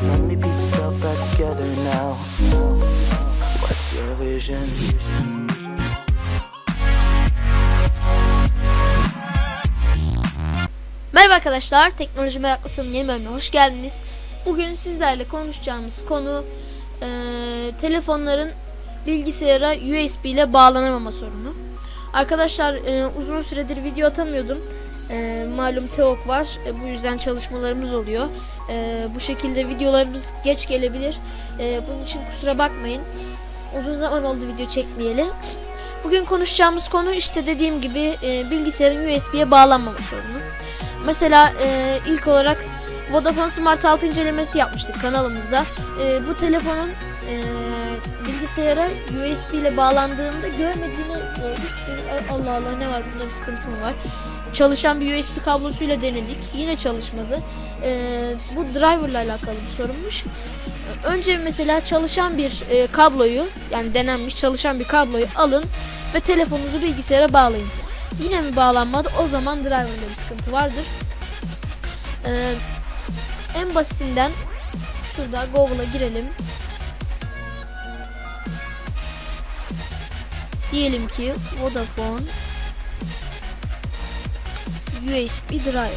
So many pieces all back together now. What's your vision? Merhaba arkadaşlar, Teknoloji Meraklısı'nın yeni bölümüne hoş geldiniz. Bugün sizlerle konuşacağımız konu eee, telefonların bilgisayara USB ile bağlanamama sorunu. Arkadaşlar eee, uzun süredir video atamıyordum. Eee, malum TEOK var, E, bu yüzden çalışmalarımız oluyor. Eee, bu şekilde videolarımız geç gelebilir. Eee, bunun için kusura bakmayın. Uzun zaman oldu video çekmeyeli. Bugün konuşacağımız konu işte dediğim gibi eee, bilgisayarın USB'ye bağlanmama sorunu. Mesela e, ilk olarak Vodafone Smart 6 incelemesi yapmıştık kanalımızda. E, bu telefonun e, bilgisayara USB ile bağlandığında görmediğini gördük. Allah Allah ne var bunda bir sıkıntı mı var? Çalışan bir USB kablosuyla denedik. Yine çalışmadı. E, bu driverla alakalı bir sorunmuş. Önce mesela çalışan bir e, kabloyu yani denenmiş çalışan bir kabloyu alın ve telefonunuzu bilgisayara bağlayın. Yine mi bağlanmadı? O zaman driver'da bir sıkıntı vardır. Ee, en basitinden şurada Google'a girelim. Diyelim ki Vodafone USB driver.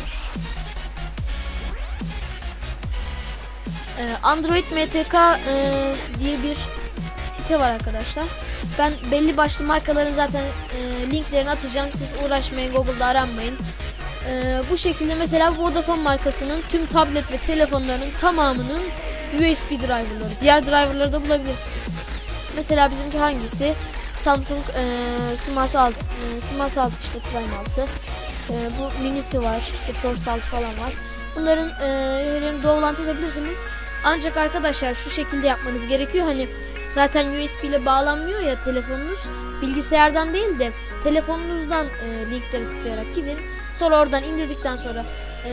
Ee, Android MTK e, diye bir site var arkadaşlar. Ben belli başlı markaların zaten e, linklerini atacağım. Siz uğraşmayın Google'da aranmayın. E, bu şekilde mesela Vodafone markasının tüm tablet ve telefonlarının tamamının USB driverları. Diğer driverları da bulabilirsiniz. Mesela bizimki hangisi? Samsung e, Smart 6, e, Smart 6 işte Prime 6. E, bu minisi var, işte First 6 falan var. Bunların e, doğrulantı edebilirsiniz. Ancak arkadaşlar şu şekilde yapmanız gerekiyor. Hani zaten USB ile bağlanmıyor ya telefonunuz. Bilgisayardan değil de telefonunuzdan e, linklere tıklayarak gidin. Sonra oradan indirdikten sonra e,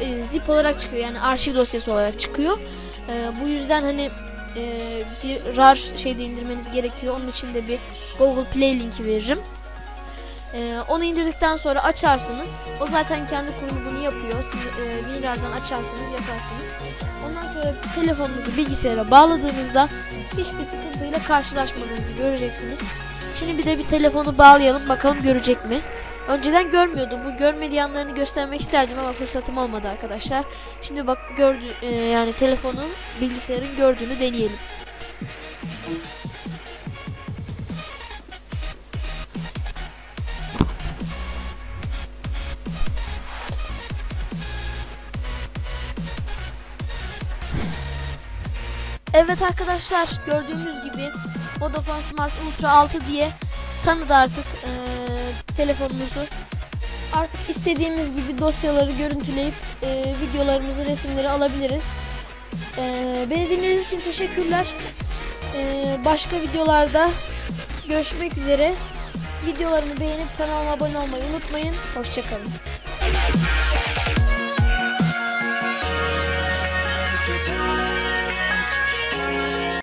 e, zip olarak çıkıyor. Yani arşiv dosyası olarak çıkıyor. E, bu yüzden hani e, bir RAR şeyde indirmeniz gerekiyor. Onun için de bir Google Play linki veririm. E, onu indirdikten sonra açarsınız. O zaten kendi kurulu bunu yapıyor. Siz e, WinRAR'dan açarsınız, yaparsınız. Ondan sonra telefonunuzu bilgisayara bağladığınızda hiçbir sıkıntıyla karşılaşmadığınızı göreceksiniz. Şimdi bir de bir telefonu bağlayalım bakalım görecek mi? Önceden görmüyordu. Bu görmediği yanlarını göstermek isterdim ama fırsatım olmadı arkadaşlar. Şimdi bak gördü e, yani telefonu bilgisayarın gördüğünü deneyelim. Evet arkadaşlar gördüğümüz gibi Vodafone Smart Ultra 6 diye tanıdı artık eee, telefonumuzu. Artık istediğimiz gibi dosyaları görüntüleyip eee, videolarımızı, resimleri alabiliriz. Eee, beni dinlediğiniz için teşekkürler. Eee, başka videolarda görüşmek üzere. Videolarımı beğenip kanalıma abone olmayı unutmayın. Hoşçakalın.